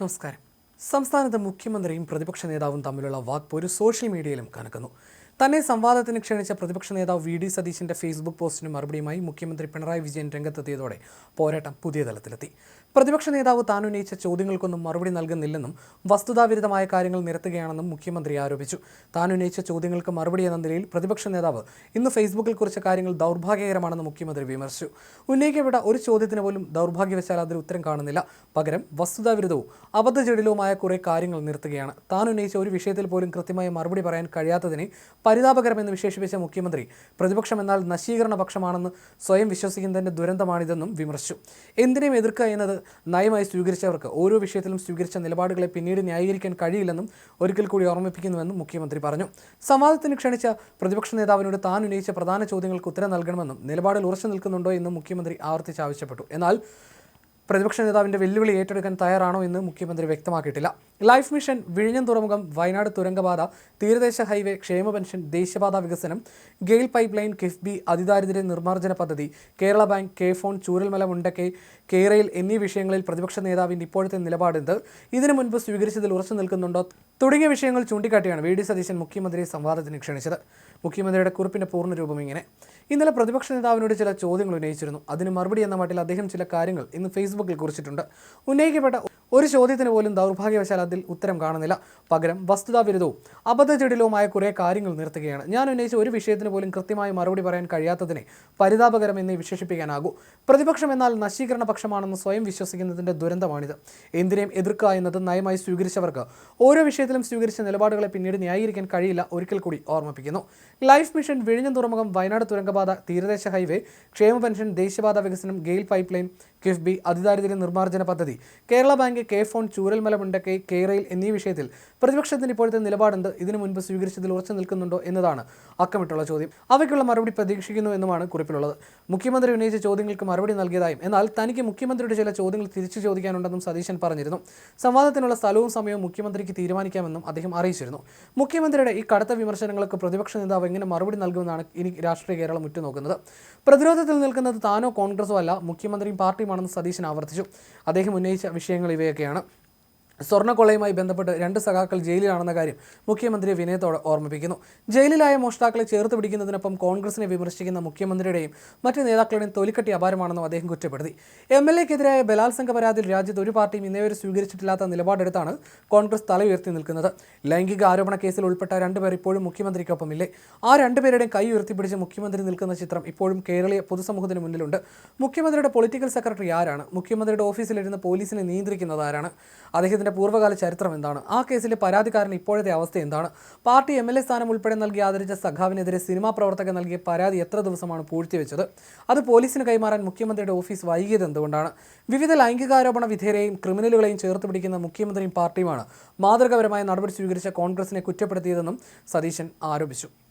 നമസ്കാരം. സംസ്ഥാനത്ത് മുഖ്യമന്ത്രിയും പ്രതിപക്ഷ നേതാവും തമ്മിലുള്ള വാക്പോര് സോഷ്യൽ മീഡിയയിലും കനക്കുന്നു. തന്നെ സംവാദത്തിന് ക്ഷണിച്ച പ്രതിപക്ഷ നേതാവ് വി ഡി സതീശിന്റെ ഫേസ്ബുക്ക് പോസ്റ്റിന് മറുപടിയുമായി മുഖ്യമന്ത്രി പിണറായി വിജയൻ രംഗത്തെത്തിയതോടെ പോരാട്ടം പുതിയ തലത്തിലെത്തി. പ്രതിപക്ഷ നേതാവ് താൻ ഉന്നയിച്ച ചോദ്യങ്ങൾക്കൊന്നും മറുപടി നൽകുന്നില്ലെന്നും വസ്തുതാവിരുദ്ധമായ കാര്യങ്ങൾ നിരത്തുകയാണെന്നും മുഖ്യമന്ത്രി ആരോപിച്ചു. താൻ ഉന്നയിച്ച ചോദ്യങ്ങൾക്ക് മറുപടി എന്ന നിലയിൽ പ്രതിപക്ഷ നേതാവ് ഇന്ന് ഫേസ്ബുക്കിൽ കുറിച്ച കാര്യങ്ങൾ ദൗർഭാഗ്യകരമാണെന്ന് മുഖ്യമന്ത്രി വിമർശിച്ചു. ഉന്നയിക്കപ്പെട്ട ഒരു ചോദ്യത്തിന് പോലും ദൗർഭാഗ്യവശാൽ അതിൽ ഉത്തരം കാണുന്നില്ല. പകരം വസ്തുതാവിരുദ്ധവും അബദ്ധജടിലവുമായ കുറേ കാര്യങ്ങൾ നിർത്തുകയാണ് താൻ ഉന്നയിച്ച ഒരു വിഷയത്തിൽ പോലും കൃത്യമായ മറുപടി പറയാൻ കഴിയാത്തതിനെ പരിതാപകരമെന്ന് വിശേഷിപ്പിച്ച മുഖ്യമന്ത്രി പ്രതിപക്ഷം എന്നാൽ നശീകരണ പക്ഷമാണെന്ന് സ്വയം വിശ്വസിക്കുന്നതിന്റെ ദുരന്തമാണിതെന്നും വിമർശിച്ചു. എന്തിനേയും എതിർക്കുക എന്നത് നയമായി സ്വീകരിച്ചവർക്ക് ഓരോ വിഷയത്തിലും സ്വീകരിച്ച നിലപാടുകളെ പിന്നീട് ന്യായീകരിക്കാൻ കഴിയില്ലെന്നും ഒരിക്കൽ കൂടി ഓർമ്മിപ്പിക്കുന്നുവെന്നും മുഖ്യമന്ത്രി പറഞ്ഞു. സംവാദത്തിന് ക്ഷണിച്ച പ്രതിപക്ഷ നേതാവിനോട് താൻ ഉന്നയിച്ച പ്രധാന ചോദ്യങ്ങൾക്ക് ഉത്തരം നൽകണമെന്നും നിലപാടിൽ ഉറച്ചു നിൽക്കുന്നുണ്ടോ എന്നും മുഖ്യമന്ത്രി ആവർത്തിച്ച് ആവശ്യപ്പെട്ടു. എന്നാൽ പ്രതിപക്ഷ നേതാവിന്റെ വെല്ലുവിളി ഏറ്റെടുക്കാൻ തയ്യാറാണോ എന്ന് മുഖ്യമന്ത്രി വ്യക്തമാക്കിയിട്ടില്ല. ലൈഫ് മിഷൻ വിഴിഞ്ഞം തുറമുഖം വയനാട് തുരങ്കപാത തീരദേശ ഹൈവേ ക്ഷേമ പെൻഷൻ ദേശീയപാത വികസനം ഗെയിൽ പൈപ്പ് ലൈൻ കിഫ്ബി അതിദാരിദ്ര്യ നിർമ്മാർജന പദ്ധതി Kerala bank K phone Chooralmala Mundakkai കേരയിൽ എന്നീ വിഷയങ്ങളിൽ പ്രതിപക്ഷ നേതാവിന്റെ ഇപ്പോഴത്തെ നിലപാടെന്ത് ഇതിനു മുൻപ് സ്വീകരിച്ചതിൽ ഉറച്ചു നിൽക്കുന്നുണ്ടോ? തുടങ്ങിയ വിഷയങ്ങൾ ചൂണ്ടിക്കാട്ടിയാണ് വി ഡി സതീശൻ മുഖ്യമന്ത്രിയെ സംവാദത്തിന് ക്ഷണിച്ചത്. മുഖ്യമന്ത്രിയുടെ കുറിപ്പിന്റെ പൂർണരൂപം ഇങ്ങനെ. ഇന്നലെ പ്രതിപക്ഷ നേതാവിനോട് ചില ചോദ്യങ്ങൾ ഉന്നയിച്ചിരുന്നു. അതിന് മറുപടി എന്ന മട്ടിൽ അദ്ദേഹം ചില കാര്യങ്ങൾ ഇന്ന് ഫേസ്ബുക്കിൽ കുറിച്ചിട്ടുണ്ട്. ഉന്നയിക്കപ്പെട്ട ഒരു ചോദ്യത്തിന് പോലും ദൗർഭാഗ്യവശാൽ അതിൽ ഉത്തരം കാണുന്നില്ല. പകരം വസ്തുതാ വസ്തുതാവിരുദ്ധവും അബദ്ധജടിലവുമായ കുറേ കാര്യങ്ങൾ നിർത്തുകയാണ്. ഞാൻ ഉന്നയിച്ച ഒരു വിഷയത്തിന് പോലും കൃത്യമായി മറുപടി പറയാൻ കഴിയാത്തതിനെ പരിതാപകരം എന്ന് വിശേഷിപ്പിക്കാനാകൂ. പ്രതിപക്ഷം എന്നാൽ നശീകരണ പക്ഷമാണെന്ന് സ്വയം വിശ്വസിക്കുന്നതിന്റെ ദുരന്തമാണിത്. എന്തിനേയും എതിർക്കുക എന്നത് നയമായി സ്വീകരിച്ചവർക്ക് ഓരോ വിഷയത്തിലും സ്വീകരിച്ച നിലപാടുകളെ പിന്നീട് ന്യായീകരിക്കാൻ കഴിയില്ല ഒരിക്കൽ കൂടി ഓർമ്മിപ്പിക്കുന്നു. ലൈഫ് മിഷൻ വിഴിഞ്ഞം തുറമുഖം വയനാട് തുരങ്കപാത തീരദേശ ഹൈവേ ക്ഷേമ പെൻഷൻ ദേശീയപാത വികസനം ഗെയിൽ പൈപ്പ് ലൈൻ കിഫ്ബി അതിദാരിദ്ര്യ നിർമ്മാർജന പദ്ധതി Kerala bank K phone Chooralmala Mundakkai K rail എന്നീ വിഷയത്തിൽ പ്രതിപക്ഷത്തിന് ഇപ്പോഴത്തെ നിലപാടെന്ത് ഇതിനു മുൻപ് സ്വീകരിച്ചതിൽ ഉറച്ചു നിൽക്കുന്നുണ്ടോ എന്നതാണ് അക്കമിട്ടുള്ള ചോദ്യം. അവയ്ക്കുള്ള മറുപടി പ്രതീക്ഷിക്കുന്നു എന്നുമാണ് കുറിപ്പിലുള്ളത്. മുഖ്യമന്ത്രി ഉന്നയിച്ച ചോദ്യങ്ങൾക്ക് മറുപടി നൽകിയതായും എന്നാൽ തനിക്ക് മുഖ്യമന്ത്രിയുടെ ചില ചോദ്യങ്ങൾ തിരിച്ചു ചോദിക്കാനുണ്ടെന്നും സതീശൻ പറഞ്ഞിരുന്നു. സംവാദത്തിനുള്ള സ്ഥലവും സമയവും മുഖ്യമന്ത്രിക്ക് തീരുമാനിക്കാമെന്നും അദ്ദേഹം അറിയിച്ചിരുന്നു. മുഖ്യമന്ത്രിയുടെ ഈ കടുത്ത വിമർശനങ്ങൾക്ക് പ്രതിപക്ഷ നേതാവ് എങ്ങനെ മറുപടി നൽകുമെന്നാണ് ഇനി രാഷ്ട്രീയ കേരളം ഉറ്റുനോക്കുന്നത്. പ്രതിരോധത്തിൽ നിൽക്കുന്നത് താനോ കോൺഗ്രസോ അല്ല മുഖ്യമന്ത്രിയും പാർട്ടിയുമാണെന്ന് സതീശൻ ആവർത്തിച്ചു. അദ്ദേഹം ഉന്നയിച്ച വിഷയങ്ങൾ ഇവയൊക്കെയാണ് സ്വർണക്കൊള്ളയുമായി ബന്ധപ്പെട്ട് രണ്ട് സഖാക്കൾ ജയിലിലാണെന്ന കാര്യം മുഖ്യമന്ത്രി വിനയത്തോടെ ഓർമ്മിപ്പിക്കുന്നു. ജയിലിലായ മോഷ്ടാക്കളെ ചേർത്ത് പിടിക്കുന്നതിനൊപ്പം കോൺഗ്രസിനെ വിമർശിക്കുന്ന മുഖ്യമന്ത്രിയുടെയും മറ്റ് നേതാക്കളുടെയും തൊലിക്കട്ടി അപാരമാണെന്നും അദ്ദേഹം കുറ്റപ്പെടുത്തി. എം എൽ എക്കെതിരായ ബലാത്സംഗ പരാതിയിൽ രാജ്യത്ത് ഒരു പാർട്ടിയും ഇന്നേവരെ സ്വീകരിച്ചിട്ടില്ലാത്ത നിലപാടെടുത്താണ് കോൺഗ്രസ് തല ഉയർത്തി നിൽക്കുന്നത്. ലൈംഗിക ആരോപണ കേസിൽ ഉൾപ്പെട്ട രണ്ടുപേർ ഇപ്പോഴും മുഖ്യമന്ത്രിക്കൊപ്പമില്ലേ? ആ രണ്ടുപേരുടെയും കൈ ഉയർത്തിപ്പിടിച്ച് മുഖ്യമന്ത്രി നിൽക്കുന്ന ചിത്രം ഇപ്പോഴും കേരളീയ പൊതുസമൂഹത്തിന് മുന്നിലുണ്ട്. മുഖ്യമന്ത്രിയുടെ പൊളിറ്റിക്കൽ സെക്രട്ടറി ആരാണ്? മുഖ്യമന്ത്രിയുടെ ഓഫീസിലിരുന്ന് പോലീസിനെ നിയന്ത്രിക്കുന്നത് ആരാണ്? അദ്ദേഹത്തിന്റെ പൂർവകാല ചരിത്രം എന്താണ്? ആ കേസിലെ പരാതിക്കാരൻ ഇപ്പോഴത്തെ അവസ്ഥ എന്താണ്? പാർട്ടി എം എൽ എ സ്ഥാനം ഉൾപ്പെടെ നൽകി ആദരിച്ച സഖാവിനെതിരെ സിനിമാ പ്രവർത്തകർ നൽകിയ പരാതി എത്ര ദിവസമാണ് പൂഴ്ത്തിവെച്ചത്? അത് പോലീസിന് കൈമാറാൻ മുഖ്യമന്ത്രിയുടെ ഓഫീസ് വൈകിയത് എന്തുകൊണ്ടാണ്? വിവിധ ലൈംഗികാരോപണ വിധേയരെയും ക്രിമിനലുകളെയും ചേർത്ത് പിടിക്കുന്ന മുഖ്യമന്ത്രിയും പാർട്ടിയുമാണ് മാതൃകാപരമായ നടപടി സ്വീകരിച്ച കോൺഗ്രസിനെ കുറ്റപ്പെടുത്തിയതെന്നും സതീശൻ ആരോപിച്ചു.